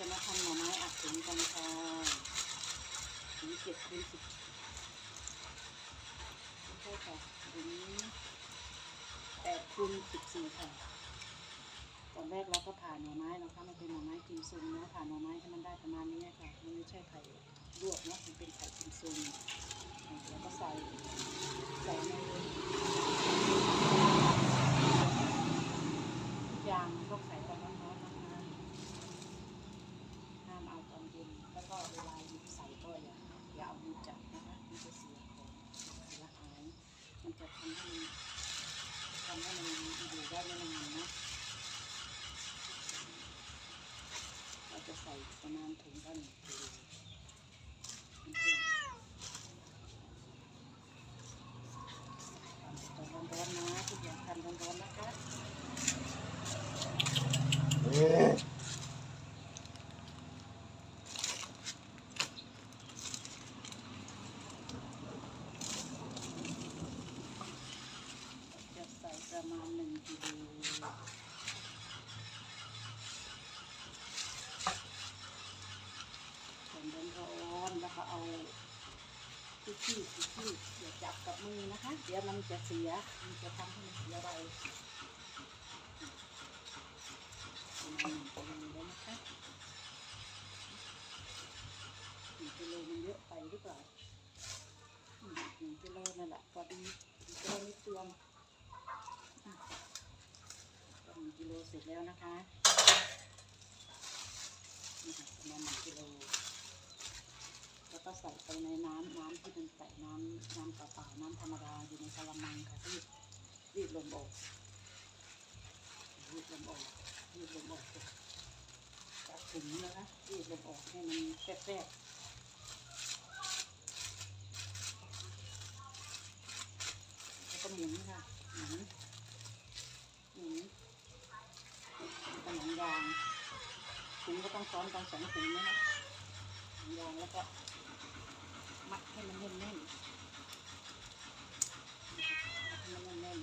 จะมาทำหน่อไม้อัดถึงกันค่ะถึงเจ็ดถุงสิบโทษค่ะถึงแปดถุงสิบสี่ค่ะ ตอนแรกเราก็ผ่านหน่อไม้นะคะมันเป็นหน่อไม้กิมซุงเนาะผ่านหน่อไม้ให้มันได้ประมาณนี้ค่ะ มันไม่ใช่ไข่ลวกเนาะมันเป็นไข่กิมซุ่มแล้วก็ใส่ใส่ใน ได้ไม่นานนะเราจะใส่ประมาณถุงละหนึ่งกิโลเพื่อนร้อนๆนะทุกอย่างทำร้อนๆนะคะจะใส่ประมาณหนึ่ง กิโลใส่ร้อนแล้วก็เอาที่ขี้ที่ขี้อย่าจับกับมือนะคะ เดี๋ยวมันจะเสีย มันจะทำให้มันเสียใบประมาณนี้นะคะหนึ่งกิโลมันเยอะไปหรือเปล่าหนึ่งกิโลนั่นแหละพอดีกิโลนิดเดียว ก็ห นึ่งกิโลเสร็จแล้วนะคะนี่ค่ะประมาณหนึ่งกิโลแล้วก็ใส่ไปในน้ำน้ำที่เป็นใส่น้ำน้ำเปล่าน้ำธรรมดาอยู่ในกะละมังค่ะรีดรีดลมออกรีดลมออกรีดลมออกจากถุงนะคะรีดลมออกให้มันแฟบๆแล้วก็หมุนค่ะหมุน หมุนเป็นหนังยาง ถุงก็ต้องซ้อนกันสองถุงนะคะยางแล้วก็มัดให้มันแน่นๆมัดให้มันแน่น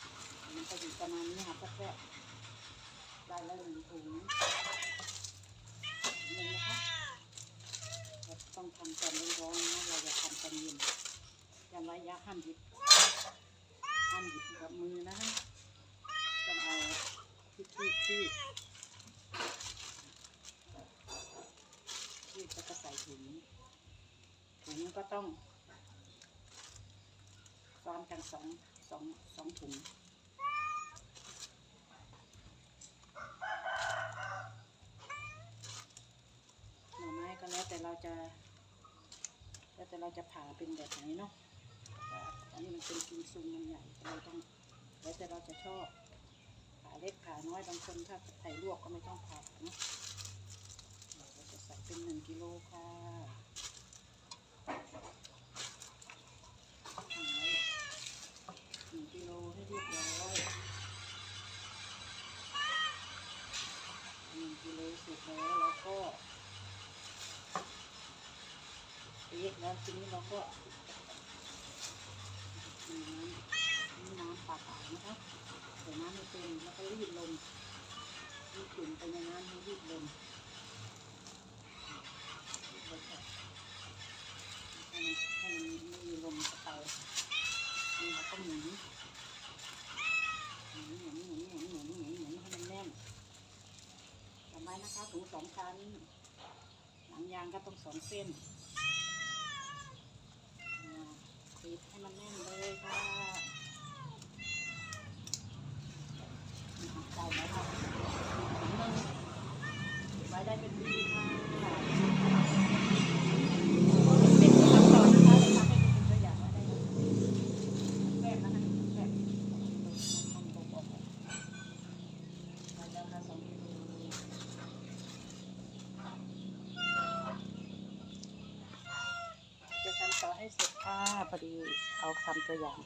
ๆมันก็อยู่ประมาณนี้ค่ะแป๊บๆได้แล้วหนึ่งถุงหนึ่งนะคะต้องทำตอนร้อนๆนะเราอย่าทำตอนเย็นอยันระยะห้ามหยิบห้ามหยิบกับมือนะคะ ต้องเอาที่ที่ที่ที่แล้วก็ใส่ถุงถุง ก็ต้องซ้อนกันสองสองสองถุงหน่อไม้ก็แล้วแต่เราจะ แล้วแต่เราจะผ่าเป็นแบบไหนเนาะตอันนี้มันเป็นกิมซุงมันใหญ่เราต้องแล้วแต่เราจะชอบขาเล็กขาน้อยบางคนถ้าใส่ลวกก็ไม่ต้องผ่าเนอะเราจะใส่เป็นหนึ่งกิโลค่ะหนึ่งกิโลให้เรียบร้อยหนึ่งกิโลเสร็จแล้วเราก็เอ๊ะแล้ว ทีนี้เราก็น้ำนี่น้ำเปล่านะคะใส่น้ำไม่เป็นแล้วก็รีดลมรีดจุ่มไปในน้ำให้รีดลมรีดลมให้มันให้มันมีลมเข้าไปนี่เราก็หมุนหมุนหมุนหมุนหมุนหมุนหมุนหมุนให้มันแน่นทำไมนะคะถุงสองชั้นหนังยางก็ต้องสองเส้นอ่า ปิดให้มันแน่นเลยค่ะ ใส่แล้วค่ะถุงหนึงไว้ได้เป็นปีค่ะเป็นขั้นตอนนะคะจะทำให้ดูเป็นตัวอย่างว่าได้แบบนะคะแบบมันตกออกไปแล้วค่ะสองกิโลจะทำต่อให้เสร็จค่ะพ อดีเอาทำตัวอย่าง